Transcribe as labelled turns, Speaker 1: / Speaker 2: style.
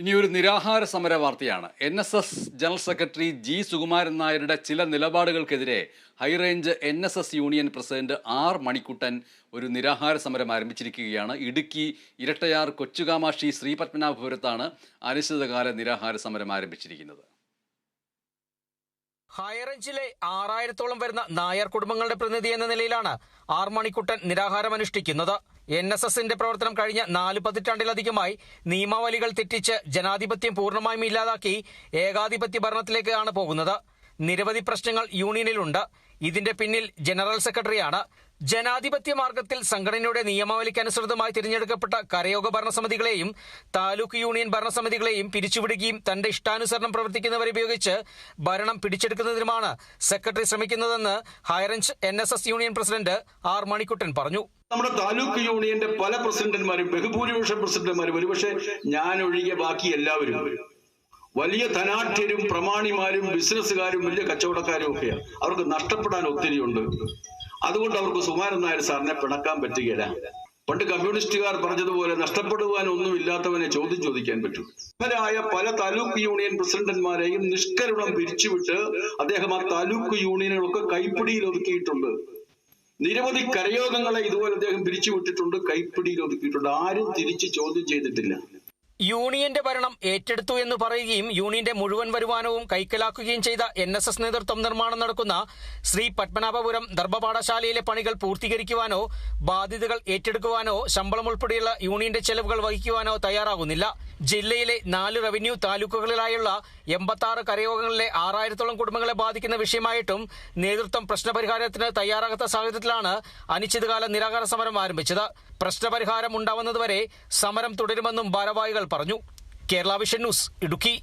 Speaker 1: ഇനി ഒരു നിരാഹാര സമര വാർത്തയാണ്. N S S general secretary G Sukumaran നായരുടെ ചില നിലപാടുകൾക്കെതിരെ high range N S S union president R Manikuttan ഒരു നിരാഹാര സമരം ആരംഭിച്ചിരിക്കുകയാണ്. ഇടുക്കി ഇരട്ടയാർ കൊച്ചുകാമാക്ഷി ശ്രീപത്മനാഭപുരത്താണ് അനിശ്ചിതകാല നിരാഹാര സമരം ആരംഭിച്ചിരിക്കുന്നത്.
Speaker 2: ഹൈറേഞ്ചിലെ ആറായിരത്തോളം വരുന്ന നായർ കുടുംബങ്ങളുടെ പ്രതിനിധി എന്ന നിലയിലാണ് ആർ മണിക്കുട്ടൻ നിരാഹാരം അനുഷ്ഠിക്കുന്നത് എൻ എസ് എസിന്റെ പ്രവർത്തനം കഴിഞ്ഞ നാല് പതിറ്റാണ്ടിലധികമായി നിയമാവലികൾ തെറ്റിച്ച് ജനാധിപത്യം പൂർണമായും ഇല്ലാതാക്കി ഏകാധിപത്യ ഭരണത്തിലേക്കാണ് പോകുന്നത്. നിരവധി പ്രശ്നങ്ങൾ യൂണിയനിലുണ്ട്. ഇതിന്റെ പിന്നിൽ ജനറൽ സെക്രട്ടറിയാണ്. ജനാധിപത്യ മാർഗത്തിൽ സംഘടനയുടെ നിയമാവലിക്ക് അനുസൃതമായി തിരഞ്ഞെടുക്കപ്പെട്ട കരയോഗ ഭരണസമിതികളെയും താലൂക്ക് യൂണിയൻ ഭരണസമിതികളെയും പിരിച്ചുവിടുകയും തന്റെ ഇഷ്ടാനുസരണം പ്രവർത്തിക്കുന്നവരെ ഉപയോഗിച്ച് ഭരണം പിടിച്ചെടുക്കുന്നതിനുമാണ് സെക്രട്ടറി ശ്രമിക്കുന്നതെന്ന് high range N union president R Manikuttan പറഞ്ഞു.
Speaker 3: നമ്മുടെ താലൂക്ക് യൂണിയന്റെ പല പ്രസിഡന്റുമാരും ബഹുഭൂരിപക്ഷം പ്രസിഡന്റുമാരും ഒരുപക്ഷെ ഞാൻ ഒഴികെ ബാക്കി എല്ലാവരും വലിയ ധനാഠ്യരും പ്രമാണിമാരും ബിസിനസ്സുകാരും വലിയ കച്ചവടക്കാരും ഒക്കെയാണ്. അവർക്ക് നഷ്ടപ്പെടാൻ ഒത്തിരിയുണ്ട് അതുകൊണ്ട് അവർക്ക് സുമാരൻ നായർ സാറിനെ പിണക്കാൻ പറ്റുകയില്ല. പണ്ട് കമ്മ്യൂണിസ്റ്റുകാർ പറഞ്ഞതുപോലെ നഷ്ടപ്പെടുവാൻ ഒന്നും ഇല്ലാത്തവനെ ചോദ്യം ചോദിക്കാൻ പറ്റും. ഇവരായ പല താലൂക്ക് യൂണിയൻ പ്രസിഡന്റുമാരെയും നിഷ്കരുണം പിരിച്ചുവിട്ട് അദ്ദേഹം ആ താലൂക്ക് യൂണിയനുകളൊക്കെ കൈപ്പിടിയിൽ ഒതുക്കിയിട്ടുണ്ട്. നിരവധി കരയോഗങ്ങളെ ഇതുപോലെ അദ്ദേഹം പിരിച്ചുവിട്ടിട്ടുണ്ട് കൈപ്പിടിയിൽ ഒതുക്കിയിട്ടുണ്ട്. ആരും തിരിച്ച് ചോദ്യം ചെയ്തിട്ടില്ല.
Speaker 2: യൂണിയന്റെ ഭരണം ഏറ്റെടുത്തു എന്ന് പറയുകയും യൂണിയന്റെ മുഴുവൻ വരുമാനവും കൈക്കലാക്കുകയും ചെയ്ത എൻ എസ് എസ് നേതൃത്വം നിർമ്മാണം നടക്കുന്ന ശ്രീ പത്മനാഭപുരം ദർഭപാഠശാലയിലെ പണികൾ പൂർത്തീകരിക്കുവാനോ ബാധ്യതകൾ ഏറ്റെടുക്കുവാനോ ശമ്പളം ഉൾപ്പെടെയുള്ള യൂണിയന്റെ ചെലവുകൾ വഹിക്കുവാനോ തയ്യാറാകുന്നില്ല. ജില്ലയിലെ നാല് റവന്യൂ താലൂക്കുകളിലായുള്ള എൺപത്തി ആറ് കരയോഗങ്ങളിലെ ആറായിരത്തോളം കുടുംബങ്ങളെ ബാധിക്കുന്ന വിഷയമായിട്ടും നേതൃത്വം പ്രശ്നപരിഹാരത്തിന് തയ്യാറാകാത്ത സാഹചര്യത്തിലാണ് അനിശ്ചിതകാല നിരാഹാര സമരം ആരംഭിച്ചത്. പ്രശ്നപരിഹാരം ഉണ്ടാവുന്നതുവരെ സമരം തുടരുമെന്നും ഭാരവാഹികൾ പറഞ്ഞു. Kerala vision news Idukki.